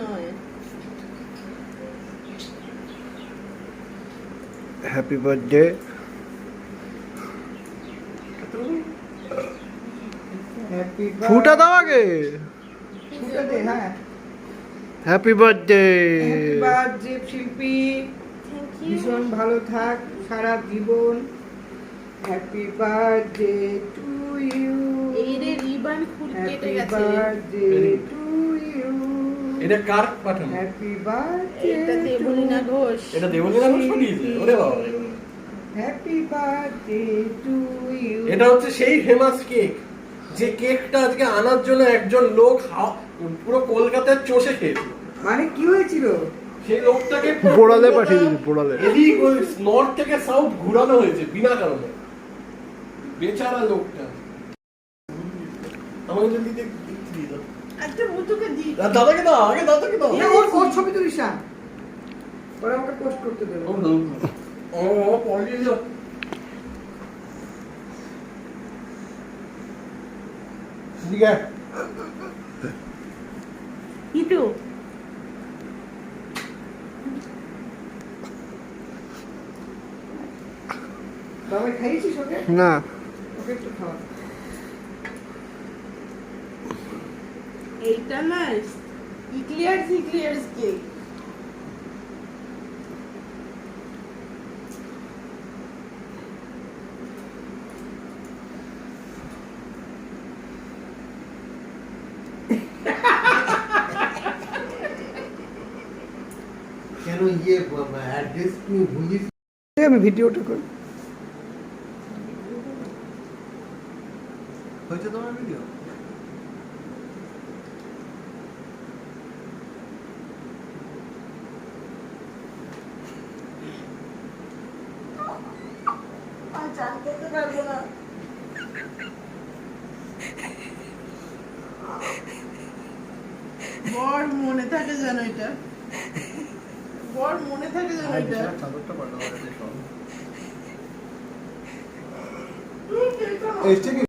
নয়। Happy birthday ফুটা দাও আগে। হ্যাঁ। হ্যাপি বার্থডে হ্যাপি বার্থডে শিল্পী। ভীষণ ভালো থাক সারা জীবন। হ্যাপি বার্থডে টু ইউ এই রে রিবান ফুল কেটে হ্যাপি গেছে। বার্থডে টু এটা কার পাঠানো? হ্যাপি বার্থডে এটা দেবলীনা ঘোষ। এটা দেবলীনা ঘোষ? ওরে বাবা হ্যাপি বার্থডে টু ইউ এটা হচ্ছে সেই ফেমাস কেক যে কেকটা আজকে আনার জন্য একজন লোক পুরো কলকাতার চষে খেয়েছিল। মানে কি হয়েছিল? সেই লোকটাকে পোড়ালে পাঠিয়ে দিন পোড়ালে এদিক ওই নর্থ থেকে সাউথ ঘোরানো হয়েছে বিনা কারণে। বেচারা লোকটা। আমাকে জলদি দেখ দিয়ে দাও মুতুকে দি। আর দাদাকে দাও আগে দাদাকে দাও। এ, ওর ওর ছবি তুলিস না ওরা আমাকে পোস্ট করতে দেবে। ও, ও, ও, পরে যাও। এদিকে আয়। ইতু। ওকে? না। এইটা না ইক্লিয়ার্স ইক্লিয়ার্স কেক কেন ইয়ে অ্যাড্রেস তুমি ভুলিস আমি ভিডিওটা করি হয়েছে তোমার ভিডিও চান করতে পারব না। বর মনে থাকে যেন এটা। বর মনে থাকে যেন এটা। চাদরটা পাঠাও এসছে কি